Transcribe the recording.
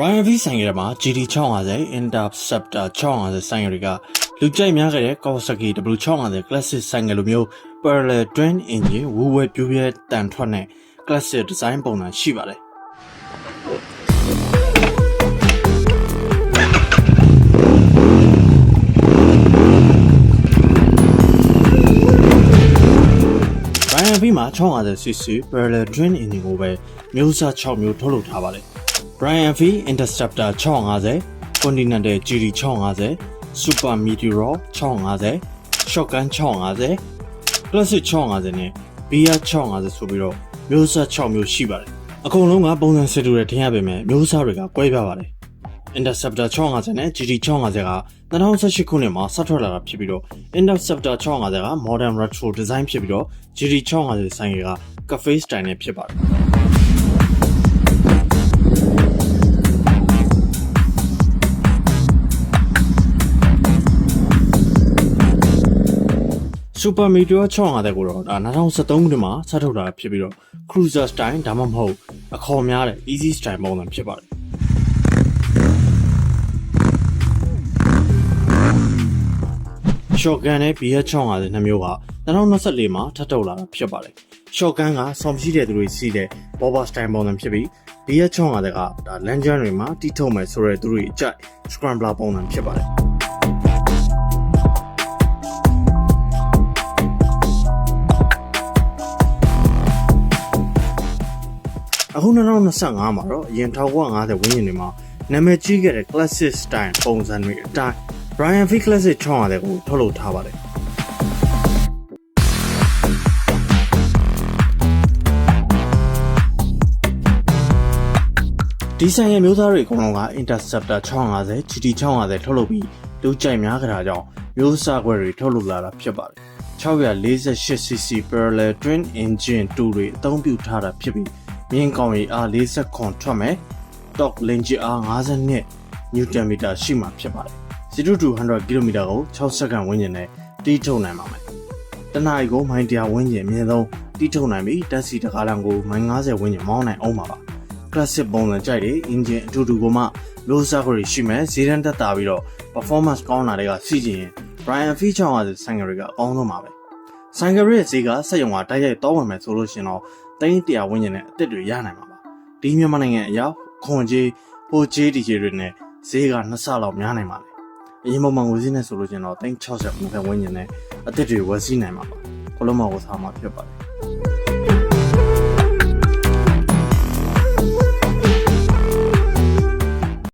Ryan V ဆိုင်ရမှာ GT 650 Interceptor 650ဆိုင်ရတွေကလူကြိုက်များခဲ့တဲ့ Kawasaki W650 Classic ဆိုင်ငယ်လိုမျိုး Parallel Twin Engine ဝူဝဲပြူးပြဲတန်ထွက်တဲ့ Classic Design ပုံစံရှိပါတယ်။ Ryan V မှာ 650 cc Parallel Twin Engine ကိုပဲမျိုးစား6မျိုးထုတ်လုပ်ထားပါတယ်။ Brian V Interceptor 650 Continental GT 650 Super Meteor 650 Shotgun 650 Classic 650နဲ့ BR 650ဆိုပြီးတော့မျိုးစား6မျိုးရှိပါတယ်အကုန်လုံးကပုံစံစစ်တူတဲ့ထင်ရပေမဲ့မျိုးစားတွေကကွဲပြားပါတယ် Interceptor 650နဲ့ GT 650က2018ခုနှစ်မှာစထွက်လာတာဖြစ်ပြီးတော့ Interceptor 650က Modern Retro Design ဖြစ်ပြီးတော့ GT 650ဆိုင်က Cafe Style နဲ့ဖြစ်ပါတယ် Super Meteor 650ကိုတော့ဒါ2013ခုနှစ်မှာစထုတ်တာဖြစ်ပြီးတော့ Cruiser Style ဒါမှမဟုတ်အခေါ်များတဲ့ Easy Style ပုံစံဖြစ်ပါတယ် Shotgun နဲ့ BH 650နှစ်မျိုးက2024မှာထပ်ထုတ်လာတာဖြစ်ပါတယ်။ Shotgun ကဆော်မရှိတဲ့သူတွေစီးတဲ့ Bobber Style ပုံစံဖြစ်ပြီး BH 650ကဒါလန်ဂျန်တွေမှာတီးထုတ်မယ်ဆိုတဲ့သူတွေအကြိုက် Scrambler ပုံစံဖြစ်ပါတယ်။ အခု2025မှာတော့အရင်1950ဝန်းကျင်တွေမှာနာမည်ကြီးခဲ့တဲ့ classic style ပုံစံတွေအတိုင်း Brian V Classic 650ကိုထုတ်လုပ်ထားပါတယ်ဒီဆိုင်ရဲ့မျိုးသားတွေအကုန်လုံးက Interceptor 650 GT 650ထုတ်လုပ်ပြီးလူကြိုက်များကြတာကြောင့်မျိုးစားခွဲတွေထုတ်လုပ်လာတာဖြစ်ပါတယ် 648cc parallel twin engine 2တွေအသုံးပြုထားတာဖြစ်ပြီး မြင်းကောင်ရီအား40ခွန်ထွက်မယ် torque range အား50နှစ် newton meter ရှိမှာဖြစ်ပါတယ်0 to 100 km ကို6စက္ကန့်ဝန်းကျင်နဲ့တီးထုတ်နိုင်ပါမယ်တနအီကိုမိုင်100ဝန်းကျင်အမြင့်ဆုံးတီးထုတ်နိုင်ပြီးတက်စီတကားလမ်းကိုမိုင်90ဝန်းကျင်မောင်းနိုင်အောင်ပါပါ classic ပုံစံကြိုက်တဲ့ engine အတူတူကမှလို့စားခွေရှိမယ်ဈေးတန်းတက်တာပြီးတော့ performance ကောင်းတာတွေကစီးကျင်ရင် Brian Feature ကဆိုင်ကတွေကအကောင်းဆုံးပါပဲဆိုင်ကတွေရဲ့ဈေးကစက်ရုံကတိုက်ရိုက်တောင်းဝင်မယ်ဆိုလို့ရှင်တော့ တိန်း100ဝန်းကျင်နဲ့အစ်စ်တွေရနိုင်မှာပါဒီမြန်မာနိုင်ငံအရောက်ခွန်ကြီးဟိုကြီးဒီကြီးတွေနဲ့ဈေးကနှစ်ဆလောက်များနိုင်ပါလေအရင်ပုံမှန်ငွေစည်းနဲ့ဆိုလို့ရှင်တော့တိန်း60ဝန်းကျင်နဲ့အစ်စ်တွေဝယ်စီးနိုင်မှာပါဘလုံးမောက်ကိုစားမှာဖြစ်ပါတယ်